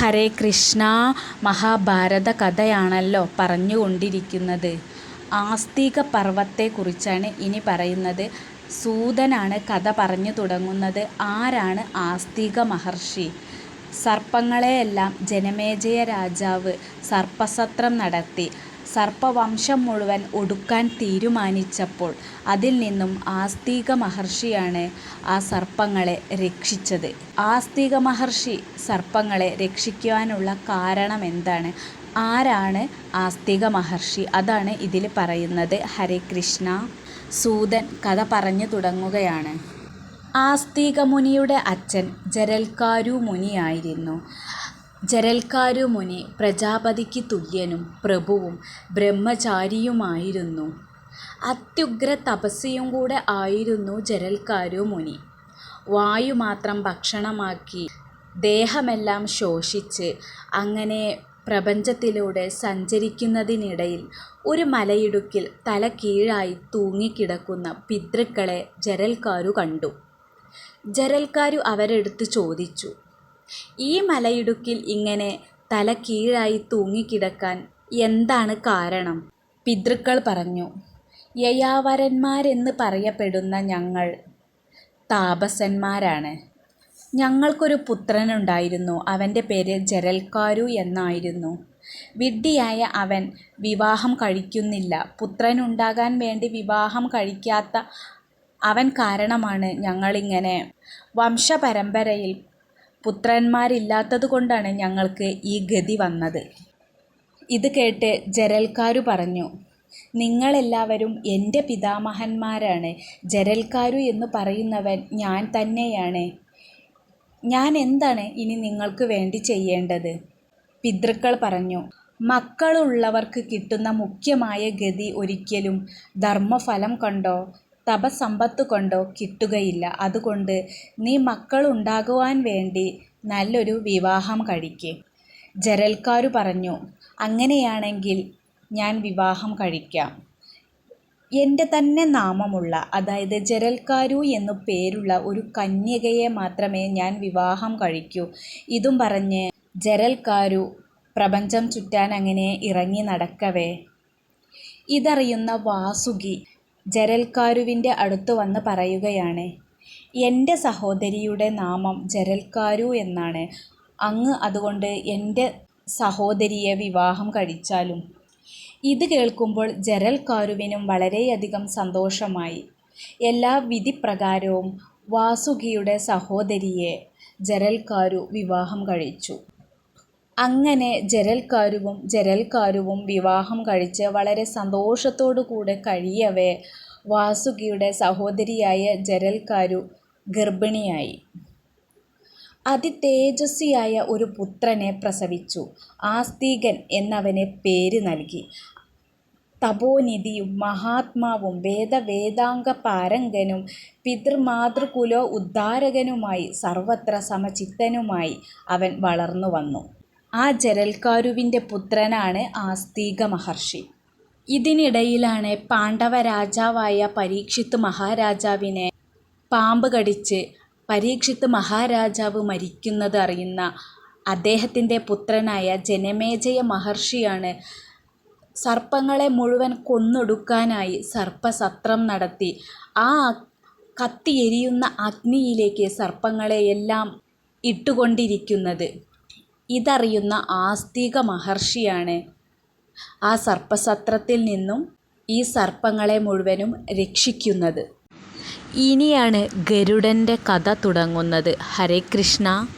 ഹരേ കൃഷ്ണ മഹാഭാരത കഥയാണല്ലോ പറഞ്ഞുകൊണ്ടിരിക്കുന്നത്. ആസ്തിക പർവത്തെക്കുറിച്ചാണ് ഇനി പറയുന്നത്. സൂതനാണ് കഥ പറഞ്ഞു തുടങ്ങുന്നത്. ആരാണ് ആസ്തിക മഹർഷി? സർപ്പങ്ങളെയെല്ലാം ജനമേജയ രാജാവ് സർപ്പസത്രം നടത്തി. സർപ്പവംശം മുഴുവൻ ഒടുക്കാൻ തീരുമാനിച്ചപ്പോൾ അതിൽ നിന്നും ആസ്തിക മഹർഷിയാണ് ആ സർപ്പങ്ങളെ രക്ഷിച്ചത്. ആസ്തിക മഹർഷി സർപ്പങ്ങളെ രക്ഷിക്കുവാനുള്ള കാരണം എന്താണ്? ആരാണ് ആസ്തിക മഹർഷി? അതാണ് ഇതിൽ പറയുന്നത്. ഹരേ കൃഷ്ണ. സൂതൻ കഥ പറഞ്ഞു തുടങ്ങുകയാണ്. ആസ്തിക മുനിയുടെ അച്ഛൻ ജരൽക്കാരു മുനിയായിരുന്നു. ജരൽക്കാരു മുനി പ്രജാപതിക്ക് തുല്യനും പ്രഭുവും ബ്രഹ്മചാരിയുമായിരുന്നു. അത്യുഗ്ര തപസ്വിയും കൂടെ ആയിരുന്നു ജരൽക്കാരു മുനി. വായു മാത്രം ഭക്ഷണമാക്കി ദേഹമെല്ലാം ശോഷിച്ച് അങ്ങനെ പ്രപഞ്ചത്തിലൂടെ സഞ്ചരിക്കുന്നതിനിടയിൽ ഒരു മലയിടുക്കിൽ തല കീഴായി തൂങ്ങിക്കിടക്കുന്ന പിതൃക്കളെ ജരൽക്കാരു കണ്ടു. ജരൽക്കാരു അവരെടുത്ത് ചോദിച്ചു ഈ മലയിടുക്കിൽ ഇങ്ങനെ തല കീഴായി തൂങ്ങിക്കിടക്കാൻ എന്താണ് കാരണം? പിതൃക്കൾ പറഞ്ഞു യയാവരന്മാരെന്ന് പറയപ്പെടുന്ന ഞങ്ങൾ താപസന്മാരാണ്. ഞങ്ങൾക്കൊരു പുത്രനുണ്ടായിരുന്നു അവന്റെ പേര് ജരൽക്കാരു എന്നായിരുന്നു. വിഡ്ഢിയായ അവൻ വിവാഹം കഴിക്കുന്നില്ല. പുത്രനുണ്ടാകാൻ വേണ്ടി വിവാഹം കഴിക്കാത്ത അവൻ കാരണമാണ് ഞങ്ങളിങ്ങനെ വംശപരമ്പരയിൽ പുത്രന്മാരില്ലാത്തതുകൊണ്ടാണ് ഞങ്ങൾക്ക് ഈ ഗതി വന്നത്. ഇത് കേട്ട് ജരൽക്കാരു പറഞ്ഞു നിങ്ങളെല്ലാവരും എന്റെ പിതാമഹന്മാരാണ്. ജരൽക്കാരു എന്ന് പറയുന്നവൻ ഞാൻ തന്നെയാണ്. ഞാൻ എന്താണ് ഇനി നിങ്ങൾക്ക് വേണ്ടി ചെയ്യേണ്ടത്? പിതൃക്കൾ പറഞ്ഞു മക്കളുള്ളവർക്ക് കിട്ടുന്ന മുഖ്യമായ ഗതി ഒരിക്കലും ധർമ്മഫലം കൊണ്ടോ? തപസമ്പത്ത് കൊണ്ടോ കിട്ടുകയില്ല. അതുകൊണ്ട് നീ മക്കളുണ്ടാകുവാൻ വേണ്ടി നല്ലൊരു വിവാഹം കഴിക്ക്. ജരൽക്കാരു പറഞ്ഞു അങ്ങനെയാണെങ്കിൽ ഞാൻ വിവാഹം കഴിക്കാം. എന്റെ തന്നെ നാമമുള്ള അതായത് ജരൽക്കാരു എന്നു പേരുള്ള ഒരു കന്യകയെ മാത്രമേ ഞാൻ വിവാഹം കഴിക്കൂ. ഇതും പറഞ്ഞ് ജരൽക്കാരു പ്രപഞ്ചം ചുറ്റാൻ അങ്ങനെ ഇറങ്ങി നടക്കവേ. ഇതറിയുന്ന വാസുകി ജരൽക്കാരുവിന്റെ അടുത്ത് വന്ന് പറയുകയാണ് എന്റെ സഹോദരിയുടെ നാമം ജരൽക്കാരു എന്നാണ്. അങ്ങ് അതുകൊണ്ട് എന്റെ സഹോദരിയെ വിവാഹം കഴിച്ചാലും. ഇത് കേൾക്കുമ്പോൾ ജരൽക്കാരുവിനും വളരെയധികം സന്തോഷമായി. എല്ലാ വിധിപ്രകാരവും വാസുകിയുടെ സഹോദരിയെ ജരൽക്കാരു വിവാഹം കഴിച്ചു. അങ്ങനെ ജരൽക്കാരുവും ജരൽക്കാരുവും വിവാഹം കഴിച്ച് വളരെ സന്തോഷത്തോടു കൂടെ കഴിയവേ വാസുകിയുടെ സഹോദരിയായ ജരൽക്കാരു ഗർഭിണിയായി. അതിതേജസ്വിയായ ഒരു പുത്രനെ പ്രസവിച്ചു. ആസ്തികൻ എന്നവനെ പേര് നൽകി. തപോനിധിയും മഹാത്മാവും വേദവേദാംഗ പാരംഗനും പിതൃമാതൃകുലോ ഉദ്ധാരകനുമായി സർവത്ര സമചിത്തനുമായി അവൻ വളർന്നു വന്നു ആ ജരൽക്കാരുവിന്റെ പുത്രനാണ് ആസ്തിക മഹർഷി. ഇതിനിടയിലാണ് പാണ്ഡവ രാജാവായ പരീക്ഷിത്ത് മഹാരാജാവിനെ പാമ്പ് കടിച്ച് പരീക്ഷിത്ത് മഹാരാജാവ് മരിക്കുന്നത് അറിയുന്ന അദ്ദേഹത്തിന്റെ പുത്രനായ ജനമേജയ മഹർഷിയാണ് സർപ്പങ്ങളെ മുഴുവൻ കൊന്നൊടുക്കാനായി സർപ്പസത്രം നടത്തി. ആ കത്തിയെരിയുന്ന അഗ്നിയിലേക്ക് സർപ്പങ്ങളെയെല്ലാം ഇട്ടുകൊണ്ടിരിക്കുന്നത്. ഇതറിയുന്ന ആസ്തിക മഹർഷിയാണ്. ആ സർപ്പസത്രത്തിൽ നിന്നും ഈ സർപ്പങ്ങളെ മുഴുവനും രക്ഷിക്കുന്നത്. ഇനിയാണ് ഗരുഡന്റെ കഥ തുടങ്ങുന്നത്. ഹരേ കൃഷ്ണ.